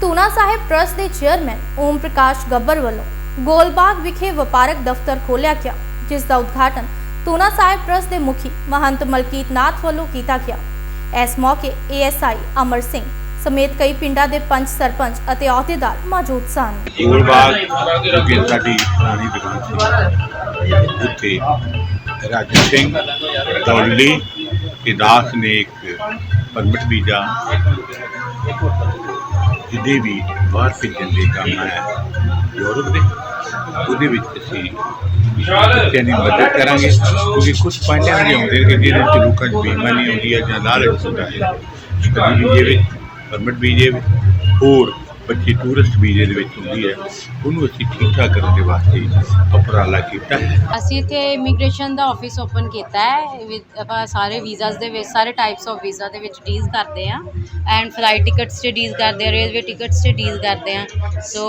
Tuna Sahib trust ਦੇ chairman Om Prakash Gabbar ਵੱਲੋਂ ਗੋਲਬਾਗ ਵਿਖੇ ਵਪਾਰਕ ਦਫ਼ਤਰ ਖੋਲ੍ਹਿਆ ਗਿਆ, ਜਿਸ ਦਾ ਉਦਘਾਟਨ ਤੂਨਾ ਸਾਹਿਬ ਟਰਸਟ ਦੇ ਮੁਖੀ ਮਹੰਤ ਮਲਕੀਤ ਨਾਥ ਵੱਲੋਂ ਕੀਤਾ ਗਿਆ। ਇਸ ਮੌਕੇ ਏਐਸਆਈ ਅਮਰ ਸਿੰਘ ਸਮੇਤ ਕਈ ਪਿੰਡਾਂ ਦੇ ਪੰਚ ਸਰਪੰਚ ਅਤੇ ਅਹੁਦੇਦਾਰ ਮੌਜੂਦ ਸਨ। ਗੋਲਬਾਗ ਜੋ ਕਿ ਸਾਡੀ ਪੁਰਾਣੀ ਦੁਕਾਨ ਸੀ, ਉੱਥੇ ਰਾਜਾ ਸਿੰਘ, ਦੌਲੀ ਤੇ ਦਾਸ ਨੇ ਇੱਕ ਪਰਮਿਟ ਵੀਜ਼ਾ ਜਿਹਦੇ ਵੀ ਬਾਹਰ ਭੇਜਣ ਦੇ ਕੰਮ ਹੈ ਯੂਰਪ ਦੇ ਉਹਦੇ ਵਿੱਚ ਅਸੀਂ ਬੱਚਿਆਂ ਦੀ ਮਦਦ ਕਰਾਂਗੇ। ਕਿਉਂਕਿ ਕੁਝ ਪੁਆਇੰਟਾਂ ਵੀ ਆਉਂਦੇ ਕਿ ਜਿਹਦੇ ਵਿੱਚ ਲੋਕਾਂ 'ਚ ਬੇਈਮਾਨੀ ਆਉਂਦੀ ਹੈ ਜਾਂ ਲਾਲਚ ਹੁੰਦਾ ਹੈ। ਕਦੀ ਵੀਜ਼ੇ ਵਿੱਚ ਪਰਮਿਟ ਵੀਜ਼ੇ ਵਿੱਚ ਹੋਰ ਬੱਚੀ ਟੂਰਿਸਟ ਵੀਜ਼ੇ ਦੇ ਵਿੱਚ ਹੁੰਦੀ ਹੈ, ਉਹਨੂੰ ਅਸੀਂ ਠੀਕ ਠਾਕ ਕਰਨ ਦੇ ਵਾਸਤੇ ਉਪਰਾਲਾ ਕੀਤਾ ਅਸੀਂ ਇੱਥੇ ਇਮੀਗ੍ਰੇਸ਼ਨ ਦਾ ਆਫਿਸ ਓਪਨ ਕੀਤਾ ਹੈ ਆਪਾਂ ਸਾਰੇ ਵੀਜ਼ਾਸ ਦੇ ਵਿੱਚ, ਸਾਰੇ ਟਾਈਪਸ ਆਫ ਵੀਜ਼ਾ ਦੇ ਵਿੱਚ ਡੀਲ ਕਰਦੇ ਆ ਐਂਡ ਫਲਾਈਟ ਟਿਕਟਸ ਤੇ ਡੀਲ ਕਰਦੇ ਆ ਰੇਲਵੇ ਟਿਕਟਸ ਤੇ ਡੀਲ ਕਰਦੇ ਆ ਸੋ